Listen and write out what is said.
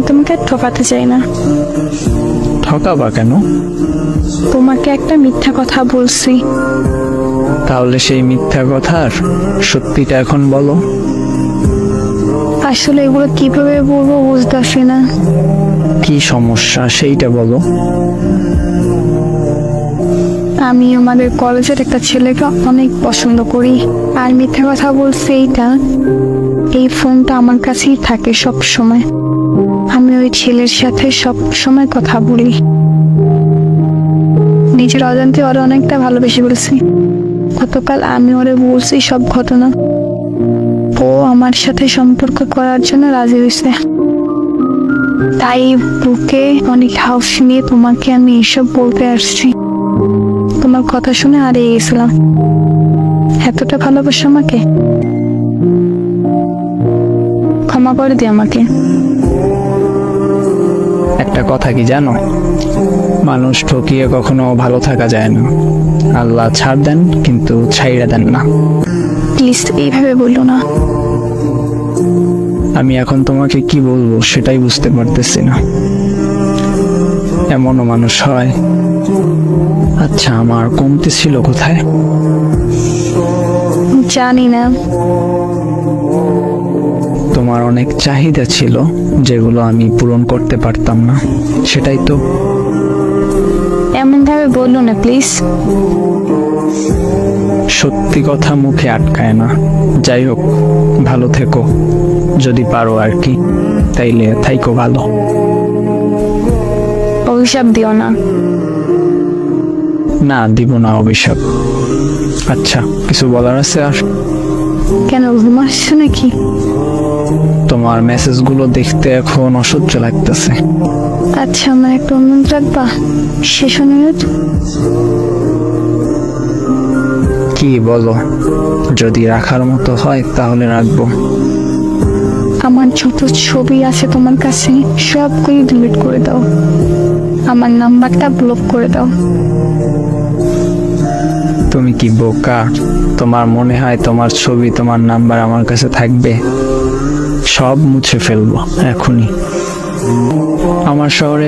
আমি তোমাকে আর ঠকাতে চাই না। ঠকাবা কেন? তোমাকে একটা মিথ্যা কথা বলছি। তাহলে সেই মিথ্যা কথার সত্যিটা এখন বলো। আসলে এগুলো কীভাবে বলব বুঝতে বুঝতেছি না। কি সমস্যা সেইটা বলো। আমি আমাদের কলেজের একটা ছেলেকে অনেক পছন্দ করি। আর মিথ্যা কথা বলছি এইটা। এই ফোনটা আমার কাছেই থাকে সব সময়। আমি ওই ছেলের সাথে সব সময় কথা বলি। নিজের অজান্তে ওরা অনেকটা ভালোবেসে বলছি গতকাল আমি ওরে বলছি সব ঘটনা। ও আমার সাথে সম্পর্ক করার জন্য রাজি হয়েছে। তাই বুকে অনেক হাউস নিয়ে তোমাকে আমি এসব বলতে আসছি। তোমার কথা শুনে হারিয়ে গেছিলাম। এতটা ভালোবাসো আমাকে? ক্ষমা করে দি আমাকে। একটা কথা কি জানো? মানুষ ঠকিয়ে কখনো ভালো থাকা যায় না। আল্লাহ ছাড় দেন কিন্তু ছাইড়া দেন না। প্লিজ এইভাবে বলল না। আমি এখন তোমাকে কি বলব সেটাই বুঝতে পারতেছি না। এমনও মানুষ হয়। আচ্ছা আমার কমতে ছিল কোথায়? জানি না। তোমার অনেক চাহিদা ছিল যেগুলো আমি পূরণ করতে পারতাম না। সেটাই তো। এমন ভাবে বলল না প্লিজ সত্যি কথা মুখে আটকায় না। যাই হোক ভালো থেকো। যদি পারো আর কি তাইলে থাইকো ভালো। অভিশাপ দিও না। না দিব না অভিশাপ। আচ্ছা কিছু বলার আছে আর? কেন ঘুমাচ্ছ নাকি? তোমার মেসেজগুলো দেখতে এখন অসহ্য লাগতেছে। আচ্ছা আমার একটা অনুরোধ রাখবা। শেষ অনুরোধ? কি বলো? যদি রাখার মতো হয় তাহলে রাখব। আমার যত ছবি আছে তোমার কাছে সবগুলি ডিলিট করে দাও। আমার নাম্বারটা ব্লক করে দাও। তুমি কি বোকা? তোমার মনে হয় তোমার ছবি, তোমার নাম্বার আমার কাছে থাকবে? সব মুছে ফেলব, এখনই। আমার শহরে